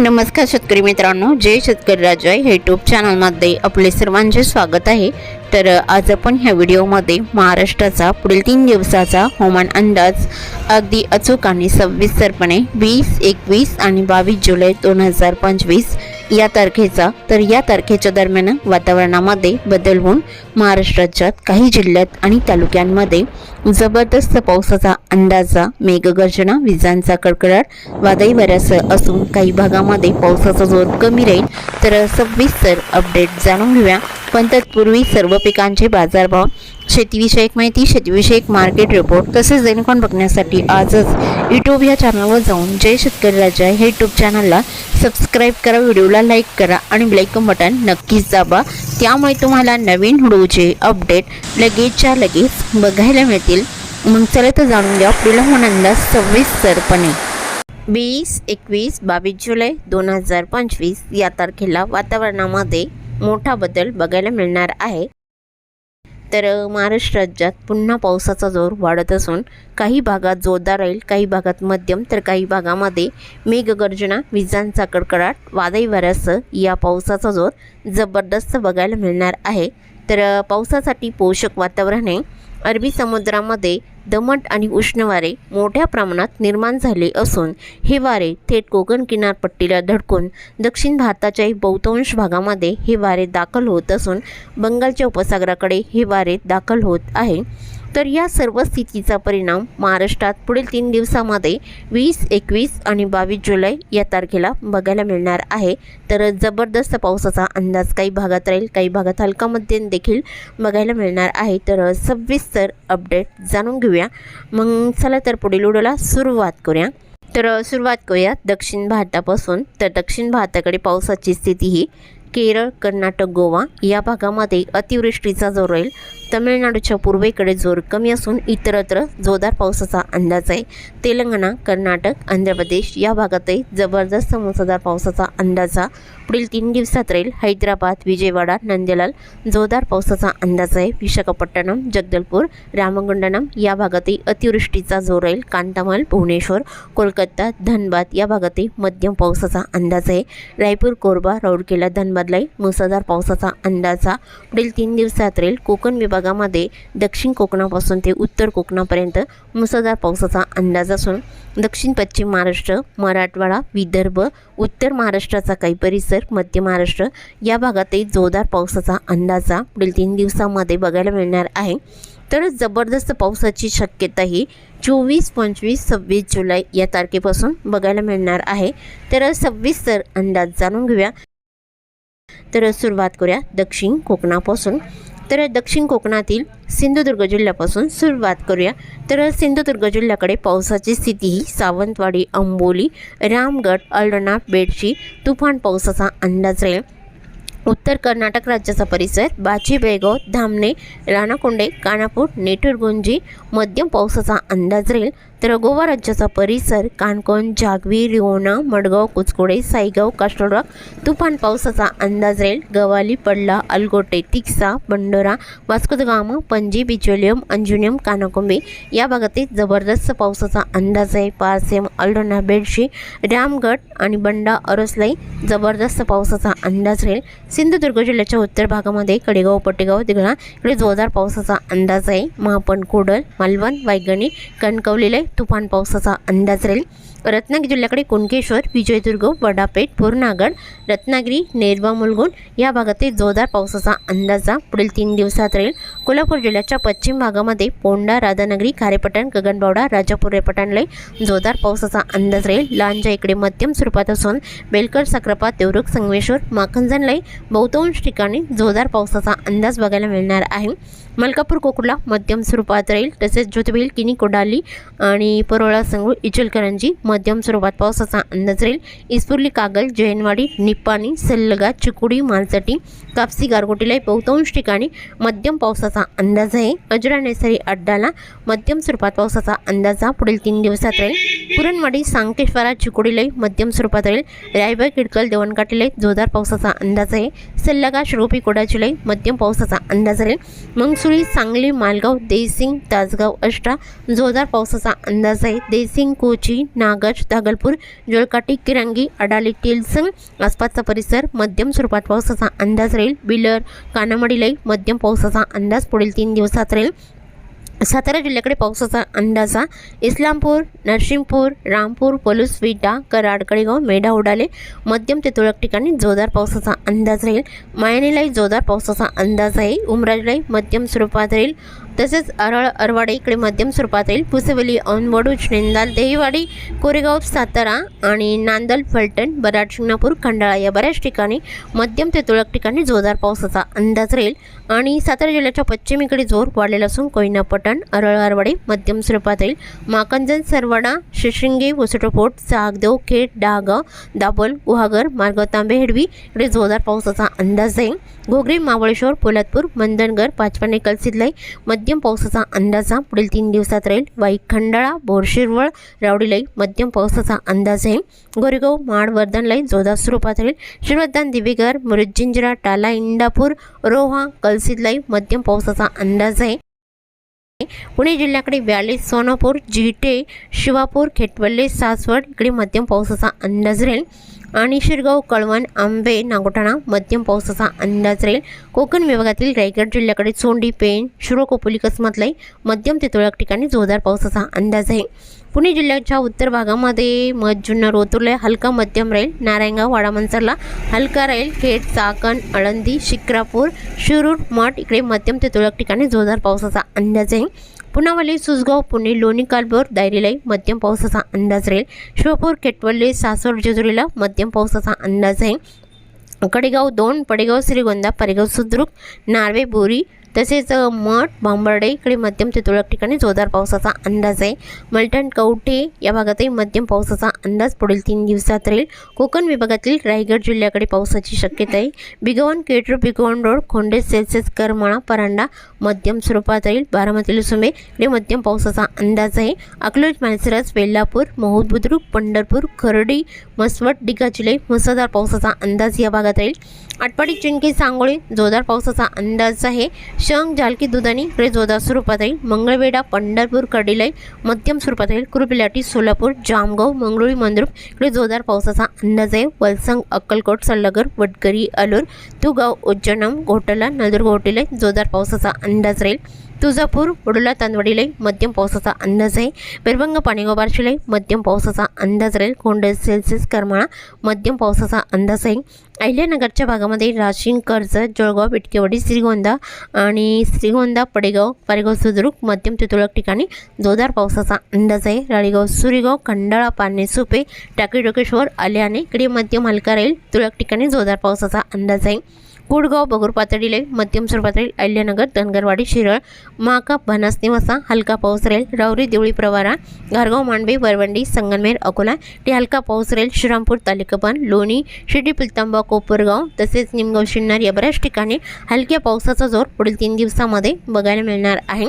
नमस्कार शेतकरी मित्रांनो जय शेतकरी राजा. हे यूट्यूब चॅनलमध्ये आपले सर्वांचे स्वागत आहे. तर आज आपण ह्या व्हिडिओमध्ये महाराष्ट्राचा पुढील तीन दिवसाचा हवामान अंदाज अगदी अचूक आणि सविस्तरपणे वीस एकवीस आणि बावीस जुलै दोन हजार पंचवीस या तारखेचा तर या तारखेच्या दरम्यान वातावरणामध्ये बदल होऊन महाराष्ट्र राज्यात काही जिल्ह्यात आणि तालुक्यांमध्ये जबरदस्त पावसाचा अंदाजा मेघगर्जना विजांचा कडकडाट वादळी वाऱ्यासह असून काही भागामध्ये पावसाचा जोर कमी राहील. तर सविस्तर अपडेट जाणून घेऊया. पण तत्पूर्वी सर्व पिकांचे बाजारभाव शेतीविषयक माहिती शेतीविषयक मार्केट रिपोर्ट तसेच दैनिकॉन बघण्यासाठी आजच यूट्यूब या चॅनलवर जाऊन जय शेतकरी राजा हे यूट्यूब चॅनलला सबस्क्राईब करा व्हिडिओला लाईक करा आणि ब्लॅक बटन नक्कीच दाबा. त्यामुळे तुम्हाला नवीन व्हिडिओचे अपडेट लगेचच्या लगेच बघायला मिळतील. मग चला तर जाणून घ्या पुढील अंदाज सविस्तरपणे वीस एकवीस बावीस जुलै दोन हजार पंचवीस या तारखेला वातावरणामध्ये मोठा बदल बघायला मिळणार आहे. तर महाराष्ट्र राज्यात पुन्हा पावसाचा जोर वाढत असून काही भागात जोरदार राहील काही भागात मध्यम तर काही भागामध्ये मेघगर्जना विजांचा कडकडाट वादळी वाऱ्यासह या पावसाचा जोर जबरदस्त बघायला मिळणार आहे. तर पावसासाठी पोषक वातावरण आहे. अरबी समुद्रामध्ये दमट आणि उष्ण वारे मोठ्या प्रमाणात निर्माण झाले असून हे वारे थेट कोकण किनारपट्टीला धडकून दक्षिण भारताच्याही बहुतांश भागामध्ये हे वारे दाखल होत असून बंगालच्या उपसागराकडे हे वारे दाखल होत आहे. तर या सर्व स्थितीचा परिणाम महाराष्ट्रात पुढील तीन दिवसामध्ये वीस एकवीस आणि बावीस जुलै या तारखेला बघायला मिळणार आहे. तर जबरदस्त पावसाचा अंदाज काही भागात राहील काही भागात हलका मध्यम देखील बघायला मिळणार आहे. तर सविस्तर अपडेट जाणून घेऊया. मग चला तर पुढील व्हिडिओला सुरुवात करूया. तर सुरुवात करूया दक्षिण भारतापासून. तर दक्षिण भारताकडे पावसाची स्थिती ही केरळ कर्नाटक गोवा या भागामध्ये अतिवृष्टीचा जोर राहील. तमिळनाडूच्या पूर्वेकडे जोर कमी असून इतरत्र जोरदार पावसाचा अंदाज आहे. तेलंगणा कर्नाटक आंध्र प्रदेश या भागातही जबरदस्त मुसळधार पावसाचा अंदाजा पुढील तीन दिवसात राहील हैदराबाद विजयवाडा नंदेलाल जोरदार पावसाचा अंदाज आहे. विशाखापट्टणम जगदलपूर रामगुंडनम या भागातही अतिवृष्टीचा जोर राहील. कांतामाल भुवनेश्वर कोलकाता धनबाद या भागातही मध्यम पावसाचा अंदाज आहे. रायपूर कोरबा राऊरकेला धनबादलाही मुसळधार पावसाचा अंदाजा पुढील तीन दिवसात राहील कोकण विभागामध्ये दक्षिण कोकणापासून ते उत्तर कोकणापर्यंत मुसळधार पावसाचा अंदाज असून दक्षिण पश्चिम महाराष्ट्र मराठवाडा विदर्भ उत्तर महाराष्ट्राचा काही परिसर मध्य महाराष्ट्र. या भागातही जोरदार पावसाचा अंदाजा पुढील तीन दिवसामध्ये बघायला मिळणार आहे. तर जबरदस्त पावसाची शक्यता ही चोवीस पंचवीस सव्वीस जुलै या तारखेपासून बघायला मिळणार आहे. तर सविस्तर अंदाज जाणून घेऊया. तर सुरुवात करूया दक्षिण कोकणापासून. तर दक्षिण कोकणातील सिंधुदुर्ग जिल्ह्यापासून सुरुवात करूया. तर सिंधुदुर्ग जिल्ह्याकडे पावसाची स्थिती ही सावंतवाडी अंबोली रामगड अल्डणा बेडशी तुफान पावसाचा अंदाज राहील उत्तर कर्नाटक राज्याचा परिसर बाची बेळगाव धामणे राणाकोंडे कानापूर नेटुरगुंजी मध्यम पावसाचा अंदाज राहील. तर गोवा राज्याचा परिसर काणकोण जागवी रिओना मडगाव कुचकोडे साईगाव काष्टोडा तुफान पावसाचा अंदाज राहील गवाली पडला अलगोटे तिक्सा बंडोरा वास्कोदगाम पणजी बिचोलियम अंजुनियम कानाकोंबे या भागातील जबरदस्त पावसाचा अंदाज आहे. पारसेम अल्डोना बेडशी रामगड आणि बंडा अरोसलाई जबरदस्त पावसाचा अंदाज राहील सिंधुदुर्ग जिल्ह्याच्या उत्तर भागामध्ये कडेगाव पटेगाव दिघळा इकडे जोरदार पावसाचा अंदाज आहे. महापण कोडल मालवण वायगणी कणकवलेले तुफान पावसाचा अंदाज राहील. रत्नागिरी जिल्ह्याकडे कुणकेश्वर विजयदुर्ग वडापेठ पूर्णागड रत्नागिरी नेरवा मुलगुण या भागातील जोरदार पावसाचा अंदाजा पुढील तीन दिवसात राहील. कोल्हापूर जिल्ह्याच्या पश्चिम भागामध्ये पोंडा राधानगरी खारेपटण गगनबावडा राजापूर रेपटणले जोरदार पावसाचा अंदाज राहील. लांजा इकडे मध्यम स्वरूपात असून बेलकर साक्रापा देवरुख संगमेश्वर माखंजनलाई बहुतांश ठिकाणी जोरदार पावसाचा अंदाज बघायला मिळणार आहे. मलकापूर कोकुला मध्यम स्वरूपात राहील. तसेच ज्योतिबेल किनी कोडाली आणि परोळा संगूळ इचलकरंजी मध्यम स्वरूपात पावसाचा अंदाज राहील. इस्पुर्ली कागल जैनवाडी निप्पाणी सल्लगा चिकुडी मालचटी कापसी गारगोटीला बहुतांश ठिकाणी मध्यम पावसाचा अंदाज आहे. अजरा नेसरी अड्डाला मध्यम स्वरूपात पावसाचा अंदाजा पुढील तीन दिवसात राहील. पुरणवाडी सांकेश्वरा चिकुडीलाही मध्यम स्वरूपात राहील. रायबाग किडकल देवणकाठीलाही जोरदार पावसाचा अंदाज आहे. सल्लगा श्रोपी कोडाचीलाही मध्यम पावसाचा अंदाज राहील. मंगसुळी सांगली मालगाव देसिंग तासगाव अष्टा जोरदार पावसाचा अंदाज आहे देसिंग कोची नागज दागलपूर जोळकाटी किरंगी अडाली टिलसंग आसपासचा परिसर मध्यम स्वरूपात पावसाचा अंदाज राहील. बिलर कानामडीलाही मध्यम पावसाचा अंदाज पुढील तीन दिवसात राहील. सातारा जिल्ह्याकडे पावसाचा अंदाजा इस्लामपूर नरसिंहपूर रामपूर पलूस विटा कराड कडेगाव मेढा उडाले मध्यम ते तुरळक ठिकाणी जोरदार पावसाचा अंदाज राहील. मायनेलाही जोरदार पावसाचा अंदाज आहे. उमराजलाही मध्यम स्वरूपात राहील. तसेच अरळ अरवाडे इकडे मध्यम स्वरूपात येईल. पुसवली औंधवडूज नेंदाल देहीवाडी कोरेगाव सातारा आणि नांदल फलटण बराड शिंगणापूर खंडाळा या बऱ्याच ठिकाणी मध्यम ते तुरळक ठिकाणी जोरदार पावसाचा अंदाज राहील. आणि सातारा जिल्ह्याच्या पश्चिमेकडे जोर वाढलेला असून कोयना पटण अरळ अरवाडे मध्यम स्वरूपात येईल. माकंजन सरवाडा शिशिंगे वसटोपोट सागदेव खेड डागाव दाभोल गुहागर मार्गाव तांबे हेडवी इकडे जोरदार पावसाचा अंदाज जाईल. घोगरी मावळेश्वर पोलादपूर मंदनगर पाचपाने कलसिदलाई मध्यम पावसाचा अंदाजा पुढील तीन दिवसात राहील. वाई खंडाळा बोरशिरवळ रावडीलाई मध्यम पावसाचा अंदाज आहे. गोरेगाव माड वर्धनलाई जोरदार स्वरूपात राहील. श्रीवर्धन दिवेगर मुरुजिंजरा टाला इंदापूर रोहा कलसीदलाई मध्यम पावसाचा अंदाज आहे. पुणे जिल्ह्याकडे ब्यालीस सोनापूर जिटे शिवापूर खेटवल्ले सासवड इकडे मध्यम पावसाचा अंदाज राहील. आणि शिरगाव कळवण आंबे नागोठाणा मध्यम पावसाचा अंदाज राहील. कोकण विभागातील रायगड जिल्ह्याकडे चोंडी पेण शिरोकोपोली कसमतलाई मध्यम ते तुरळक ठिकाणी जोरदार पावसाचा अंदाज आहे. पुणे जिल्ह्याच्या उत्तर भागामध्ये मध जुन्नर ओतुर्ले हलका मध्यम राहील नारायणगाव वाडामंचरला हलका राहील खेड चाकण आळंदी शिक्रापूर शिरूर मठ इकडे मध्यम ते तुरळक ठिकाणी जोरदार पावसाचा अंदाज आहे. पुनावली सुसगाव पुणे लोणी कालभोर दायरीलाई मध्यम पावसाचा अंदाज राहील शिवपूर खेटवल्ली सासवड जेजुरीला मध्यम पावसाचा अंदाज आहे. कडेगाव दोन पडेगाव श्रीगोंदा परेगाव सुद्रुक नार्वे बोरी तसेच मठ बांबर्डे इकडे मध्यम ते तुरळक ठिकाणी जोरदार पावसाचा अंदाज आहे. मलटण कवठे या भागातही मध्यम पावसाचा अंदाज पुढील तीन दिवसात राहील. कोकण विभागातील रायगड जिल्ह्याकडे पावसाची शक्यता आहे बिगवण केटर बिगवण रोड खोंडे सेल्सेस करमाळा परांडा मध्यम स्वरूपात राहील. बारामती लुसुमे इकडे मध्यम पावसाचा अंदाज आहे. अकलोज मानसरस वेल्लापूर महूद बुद्रुक पंढरपूर खर्डी डिगा डिगाचिले मुसळधार पावसाचा अंदाज या भागात राहील. आटपाडी चिंकी सांगोळी जोरदार पावसाचा अंदाज आहे. शंख जालकी दुधानी इकडे जोरदार स्वरूपात राहील मंगळवेढा पंढरपूर कडीलाई मध्यम स्वरूपात राहील कुरुपिलाटी सोलापूर जामगाव मंगळुळी मंद्रुप इकडे जोरदार पावसाचा अंदाज आहे वलसंग अक्कलकोट सल्लगर वडकरी अलूर तुगाव उज्जैनम घोटला नळदुर्ग घोटेले जोरदार पावसाचा अंदाज राहील तुळजापूर वडोला तांदवडीला मध्यम पावसाचा अंदाज आहे. बेरभंग पाणेगाव मध्यम पावसाचा अंदाज राहील. कोंडे सेल्सिअस करमाळा मध्यम पावसाचा अंदाज आहे. अहिल्यानगरच्या भागामध्ये राशीन कर्जत जळगाव बिटकेवाडी श्रीगोंदा आणि श्रीगोंदा पडेगाव पारेगाव सुद्रुक मध्यम ते तुरळक ठिकाणी जोरदार पावसाचा अंदाज आहे. राळेगाव सुरेगाव खंडाळा पाने सुपे टाकी डोकेश्वर आल्याने इकडे मध्यम हलका राहील. तुरळक ठिकाणी जोरदार पावसाचा अंदाज आहे. कुडगाव बगूर पातळीले मध्यम स्वरूपातील राहील अहिल्यानगर धनगरवाडी शिरळ महाकाप भनास निवासा हलका पाऊस राहील रावरी देवळी प्रवारा घारगाव मांडवे वरवंडी संगनमेर अकोला ते हलका पाऊस राहील श्रीरामपूर तालुकापण लोणी शिर्डी पिलतांबा कोपरगाव तसेच निमगाव शिन्नर या बऱ्याच ठिकाणी हलक्या पावसाचा जोर पुढील तीन दिवसामध्ये बघायला मिळणार आहे.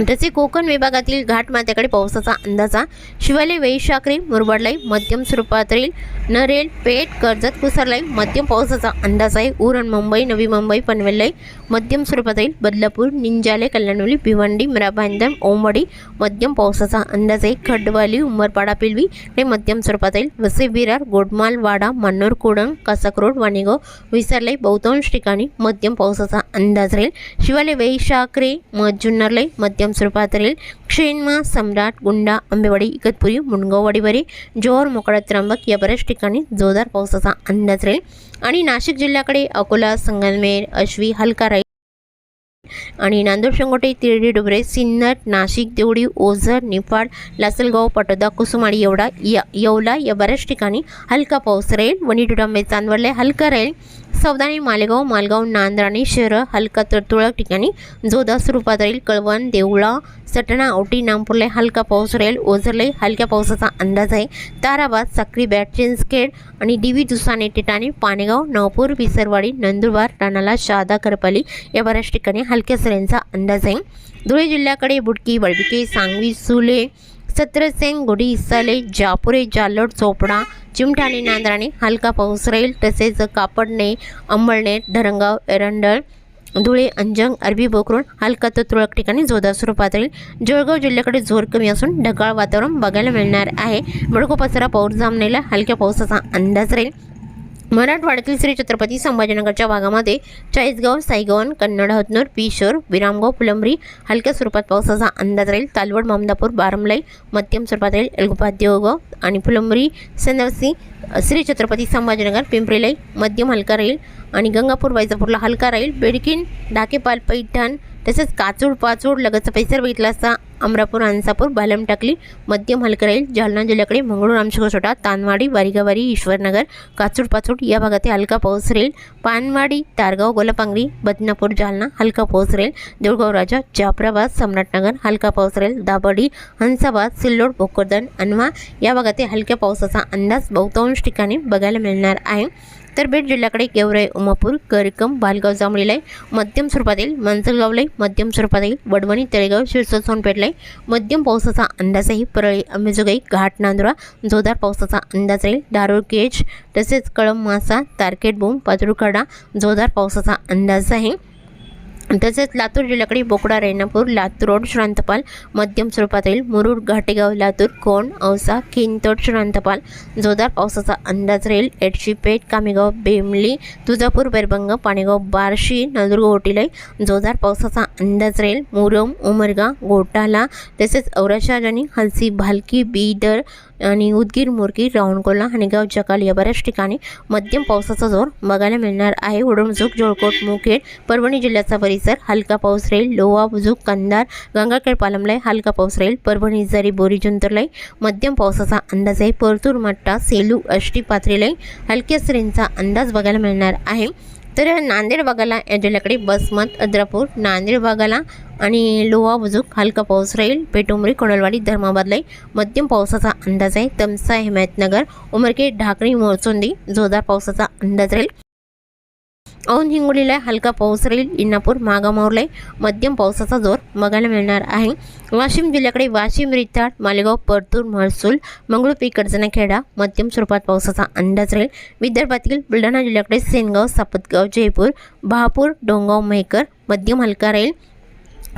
तसे कोकण विभागातील घाटमाथ्याकडे पावसाचा अंदाजा शिवाले वैशाखरी मुरबाडलाई मध्यम स्वरूपात राहील नरेल पेठ कर्जत कुसरलाई मध्यम पावसाचा अंदाज आहे. उरण मुंबई नवी मुंबई पनवेललाई मध्यम स्वरूपात राहील बदलापूर निंजाले कल्याणवली भिवंडी मिराभांदम ओंबडी मध्यम पावसाचा अंदाज आहे. खडवाली उमरपाडा पिलवी हे मध्यम स्वरूपात राहील वसे विरार गोडमाल वाडा मन्नूर कुडंग कासाकरोड वाणेगाव विसरलाई बहुतांश ठिकाणी मध्यम पावसाचा अंदाज राहील. शिवाले वैशाखरे जुन्नरलाई मध्यम स्वरूपात राहील क्षेनमा सम्राट गुंडा आंबेवाडी इगतपुरी मुंडगाववाडीवरी जोर मोकळा त्र्यंबक या बऱ्याच ठिकाणी जोरदार पावसाचा अंदाज राहील आणि नाशिक जिल्ह्याकडे अकोला संगमनेर अश्वी हलका राहील आणि नांदूर शंगोटे तिरडी डुबरे सिन्नर नाशिक देवडी ओझर निफाड लासलगाव पटोदा कुसुमाडी एवढा या येवला या बऱ्याच ठिकाणी हलका पाऊस राहील वणी डुडांबे चांदवडले हलका राहील सावधानी मालेगाव मालगाव नांद्राणी शहरं हलका तर तुरळक ठिकाणी जोरदार स्वरूपात राहील कळवण देवळा सटणा औटी नागपूरला हलका पाऊस राहील ओझरले हलक्या पावसाचा अंदाज आहे. ताराबाद साक्री बॅट चिंचखेड आणि डिवी दुसाने टिटाणे पाणेगाव नवपूर विसरवाडी नंदुरबार राणाला शहादा करपाली या बऱ्याच ठिकाणी हलक्या सऱ्यांचा अंदाज आहे. धुळे जिल्ह्याकडे बुडकी बडबिके सांगवी सुले सत्रसेंग गुढी इसाले जापुरे जालोड चोपडा चिमठाणे नांद्राणे हलका पाऊस राहील तसेच कापडणे अंबळणे धरंगाव एरंडळ धुळे अंजंग अरबी बोकरून हलका तर तुरळक ठिकाणी जोरदार स्वरूपात राहील. जळगाव जिल्ह्याकडे जोर कमी असून ढगाळ वातावरण बघायला मिळणार आहे. बडको पसरा पाऊस जामनेला हलक्या पावसाचा अंदाज राहील. मराठवाड्यातील श्री छत्रपती संभाजीनगरच्या भागामध्ये चाळीसगाव साईगवन कन्नड हतनूर पिशोर विरामगाव फुलंबरी हलक्या स्वरूपात पावसाचा अंदाज राहील. तालवड मामदापूर बारमलाई मध्यम स्वरूपात राहील. एलगोपा देवगाव आणि फुलंबरी सनवसी श्री छत्रपती संभाजीनगर पिंपरीलाई मध्यम हलका राहील आणि गंगापूर वैजापूरला हलका राहील. बेडकिन डाकेपाल पैठण तसेच काचूड पाचूड लगतचा पैसर बघितला असता अमरापूर अंसापूर बालम टाकली मध्यम हलका राहील जालना जिल्ह्याकडे मंगळूर आमशिकोसोटा तानवाडी वारीगावारी ईश्वरनगर काचूड पाचूड या भागात हलका पाऊस राहील. पानवाडी तारगाव गोलापांगरी बदनापूर जालना हलका पाऊस राहील. देऊळगाव राजा जाफराबाद सम्राटनगर हलका पाऊस राहील. दाबडी हंसाबाद सिल्लोड भोकरदन अनवा या भागातील हलक्या पावसाचा अंदाज बहुतांश ठिकाणी बघायला मिळणार आहे. तर बीड जिल्ह्याकडे गेवराई उमापूर करकम बालगाव जांभळीला मध्यम स्वरूपात येईल मंचलगावला मध्यम स्वरूपात येईल वडवणी तळेगाव शिरसोड सोनपेठला मध्यम पावसाचा अंदाज आहे परळी अंबेजोगाई घाट नांदुरा जोरदार पावसाचा अंदाज राहील. दारूळ केज तसेच कळम मासा तारकेट बूम पातुरखडा जोरदार पावसाचा अंदाज आहे. तसेच लातूर जिल्ह्याकडे बोकडा रेणापूर लातूर रोड श्रांतपाल मध्यम स्वरूपात येईल. मुरुड घाटेगाव लातूर कोण औसा किनतोड श्रांतपाल. जोरदार पावसाचा अंदाज राहील. एडशीपेठ कामेगाव बेमली तुळजापूर बैरभंग पाणेगाव बार्शी नळदुर्ग ओटीलाई जोरदार पावसाचा अंदाज राहील. मुरम उमरगा गोटाला तसेच औराशाजानी हलसी भालकी बीदर आणि उदगीर मुरगी रावणकोला हणेगाव जकाल या बऱ्याच ठिकाणी मध्यम पावसाचा जोर बघायला मिळणार आहे. उडमझुक जोळकोट मुखेड परभणी जिल्ह्याचा परिसर हलका पाऊस राहील लोहा बुजुक कंदार गंगाखेड पालमलाई हलका पाऊस राहील परभणी जरी बोरी जुंतरलाई मध्यम पावसाचा अंदाज आहे. परतूर मट्टा सेलू अष्टी पाथरीलाई हलक्या सरींचा अंदाज बघायला मिळणार आहे. तर नांदेड भागाला या जिल्ह्याकडे बसमत अद्रापूर नांदेड भागाला आणि लोहा बुजुक हलका पाऊस राहील. पेटुंबरी कोणलवाडी धर्माबादलाही मध्यम पावसाचा अंदाज आहे. तमसा हिमायतनगर उमरखेड ढाकणी मोरचोंदी जोरदार पावसाचा अंदाज राहील. औन हिंगोलीला हलका पाऊस राहील इंदापूर मागामोरला मध्यम पावसाचा जोर बघायला मिळणार आहे. वाशिम जिल्ह्याकडे वाशिम रिताड मालेगाव परतूर महसूल मंगळूर कडजनाखेडा मध्यम स्वरूपात पावसाचा अंदाज राहील. विदर्भातील बुलढाणा जिल्ह्याकडे सेनगाव सापतगाव जयपूर बहापूर डोंगाव मेहकर मध्यम हलका राहील.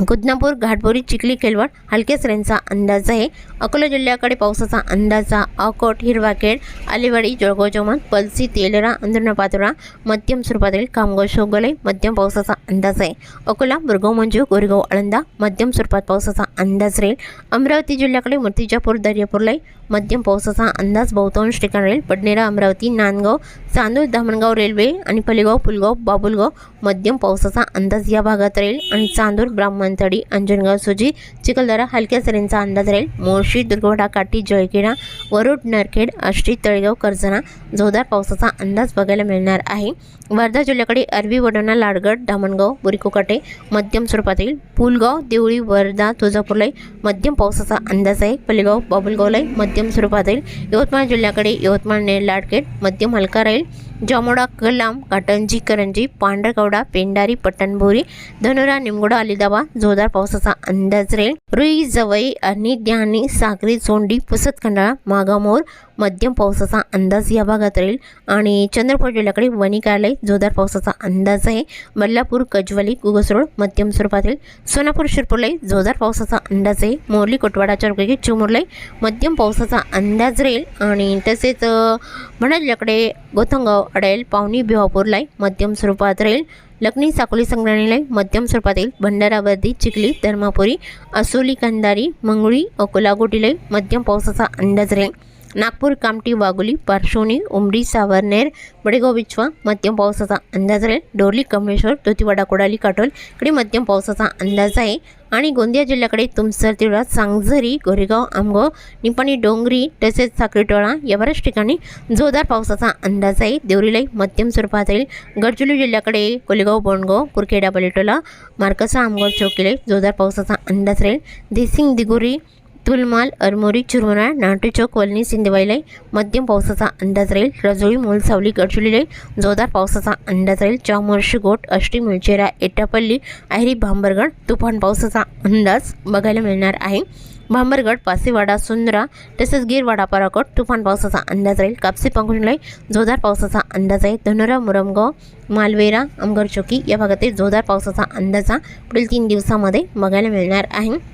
गुदनापूर घाटबोरी चिखली खेलवड हलक्याच सरींचा अंदाज आहे. अकोला जिल्ह्याकडे पावसाचा अंदाजा अकोट हिरवाखेड अलिवाडी जळगाव जमन पलसी तेलरा अंधुना पातोरा मध्यम स्वरूपातील कामगाव शोगले मध्यम पावसाचा अंदाज आहे. अकोला बुरगाव मंजू गोरेगाव आळंदा मध्यम स्वरूपात पावसाचा अंदाज राहील. अमरावती जिल्ह्याकडे मूर्तिजापूर दर्यापूरलाई मध्यम पावसाचा अंदाज बहुतांश ठिकाणी राहील. पडनेरा अमरावती नांदगाव चांदूर धामणगाव रेल्वे आणि पलेगाव पुलगाव बाबुलगाव मध्यम पावसाचा अंदाज या भागात राहील आणि चांदूर ब्राह्मणतडी अंजनगाव सुजी चिखलदरा हलक्या सरींचा अंदाज राहील. मोर्शी दुर्गवडा काठी जळखेडा वरुड नरखेड आष्टी तळेगाव कर्जना जोरदार पावसाचा अंदाज बघायला मिळणार आहे. वर्धा जिल्ह्याकडे अरबी वडोणा लाडगड धामणगाव बुरिकोकाटे मध्यम स्वरूपात येईल. पुलगाव देवळी वर्धा तुळजापूरलाई मध्यम पावसाचा अंदाज आहे. पलेगाव बाबुलगावलाई मध्यम स्वरूपात येईल यवतमाळ जिल्ह्याकडे यवतमाळ नेर लाडखेड मध्यम हलका राहील. जामोडा कलाम काटंजी करंजी पांढरकवडा पेंडारी पट्टणभोरी धनुरा निमगोडा अलिदाबा जोरदार पावसाचा अंदाज राहील. रुई जवई आणि द्यानी सागरी चोंडी पुसतखंडाळा मागामोर मध्यम पावसाचा अंदाज या भागात राहील. आणि चंद्रपूर जिल्ह्याकडे वणिकालय जोरदार पावसाचा अंदाज आहे. बल्लापूर कजवली गुगसरोड मध्यम स्वरूपात राहील. सोनापूर शिरपूरलाई जोरदार पावसाचा अंदाज आहे. मोरली कोटवाडा चौकी चिमुरलाई मध्यम पावसाचा अंदाज राहील. आणि तसेच म्हणा जिल्ह्याकडे गोथंगाव अडेल पावणी भिवापूरलाई मध्यम स्वरूपात राहील. लखनी साकोली संग्रहालय मध्यम स्वरूपात येईल. भंडारावर्दी चिखली धर्मापुरी असोली कंदारी मंगळी अकोला गोटीलाई मध्यम पावसाचा अंदाज राहील. नागपूर कामठी वाघोली पार्श्वनी उमरी सावरनेर बडेगाव बिछवा मध्यम पावसाचा अंदाज राहील डोरली कमळेश्वर तुतीवाडा कोडाली काटोल इकडे मध्यम पावसाचा अंदाज आहे. आणि गोंदिया जिल्ह्याकडे तुमसर तिवडा सांगझरी गोरेगाव आमगाव निपाणी डोंगरी तसेच साखरीटोळा या बऱ्याच ठिकाणी जोरदार पावसाचा अंदाज आहे. देवरीलाई मध्यम स्वरूपात येईल. गडचिरोली जिल्ह्याकडे कोलेगाव बोंडगाव कुरखेडा बलेटोला मार्कसा आमगाव चौकीले जोरदार पावसाचा अंदाज राहील. देसिंग दिगोरी तुलमाल अरमोरी चुरमुरा नाटू चौक वलनी सिंदेवाईलाई मध्यम पावसाचा अंदाज राहील. रजोळी मोलसावली गडचिरोली जोरदार पावसाचा अंदाज राहील. चामोर्शी गोट अष्टी मुलचेरा एटापल्ली आहिरी भांबरगड तुफान पावसाचा अंदाज बघायला मिळणार आहे. भांबरगड पासेवाडा सुंदरा तसेच गिरवाडा पराकोट तुफान पावसाचा अंदाज राहील. कापसी पंकुलय जोरदार पावसाचा अंदाज आहे. धनुरा मुरमगाव मालवेरा अमगर चौकी या भागातील जोरदार पावसाचा अंदाजा पुढील तीन दिवसामध्ये बघायला मिळणार आहे.